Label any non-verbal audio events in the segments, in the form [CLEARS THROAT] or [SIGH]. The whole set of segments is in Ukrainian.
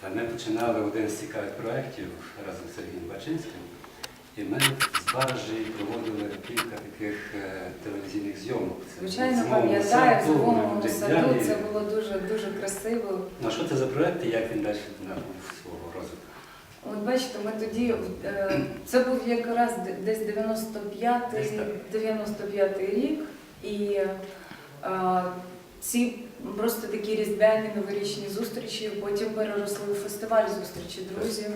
Та ми починали один з цікавих проєктів разом з Сергієм Бачинським. І ми з баржі проводили кілька таких е, телевізійних зйомок. Це Звичайно, пам'ятаю, в зимовому саду це було дуже дуже красиво. Ну, а що це за проєкт і як він далі набув свого розвитку? От бачите, ми тоді е, це був якраз десь 95-й 95-й рік, і е, ці просто такі різдвяні новорічні зустрічі потім переросли у фестиваль зустрічі друзів.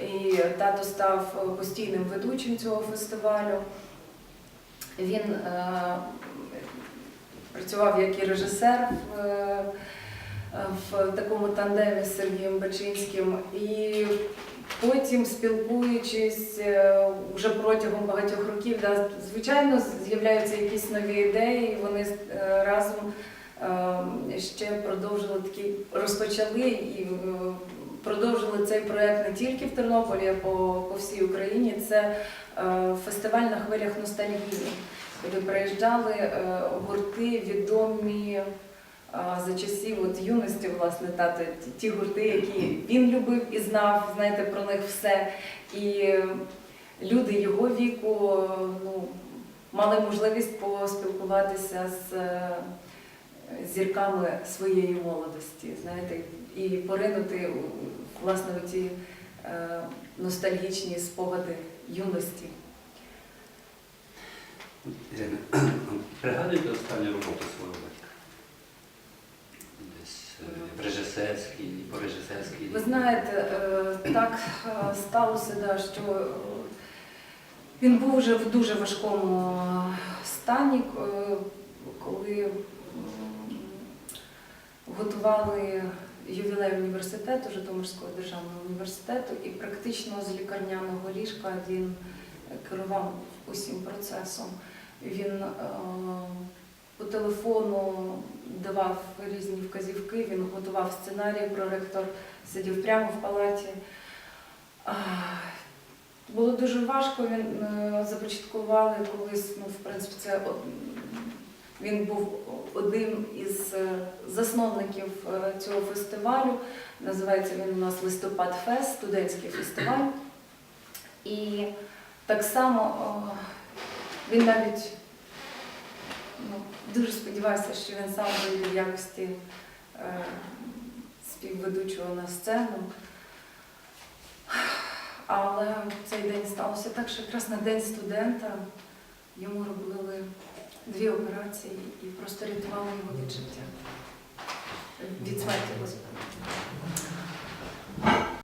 І тато став е, постійним ведучим цього фестивалю. Він е, працював як і режисер в, е, в такому тандемі з Сергієм Бачинським. І потім, спілкуючись е, вже протягом багатьох років, да, звичайно, з'являються якісь нові ідеї, і вони разом ще продовжили такі, розпочали і е, продовжили цей проект не тільки в Тернополі, а по, по всій Україні. Це е, фестиваль на хвилях ностальгії, куди приїжджали е, гурти відомі за часів от юності, власне, тато, ті- гурти, які він любив і знав, знаєте, про них все. І люди його віку ну, мали можливість поспілкуватися з зірками своєї молодості, знаєте, і поринути власне у ті е, ностальгічні спогади юності. Ірина, [CLEARS THROAT] пригадуєте останню роботу свого батька? Десь е, в режисерській, по режисерській. Ви знаєте, е, так е, сталося, да, що е, він був вже в дуже важкому е, стані, е, коли готували ювілей університету, Житомирського державного університету, і практично з лікарняного ліжка він керував усім процесом. Він е, по телефону давав різні вказівки, він готував сценарій, проректор сидів прямо в палаті. Було дуже важко, він е, започаткували колись, ну, в принципі, це він був одним із е, засновників е, цього фестивалю. Називається він у нас Листопад Фест, студентський фестиваль. І так само він навіть ну, дуже сподівався, що він сам вийде в якості е, співведучого на сцену. Але цей день сталося так, що якраз на день студента йому робили дві операції і просто рятували його від життя. Від смерті, господи.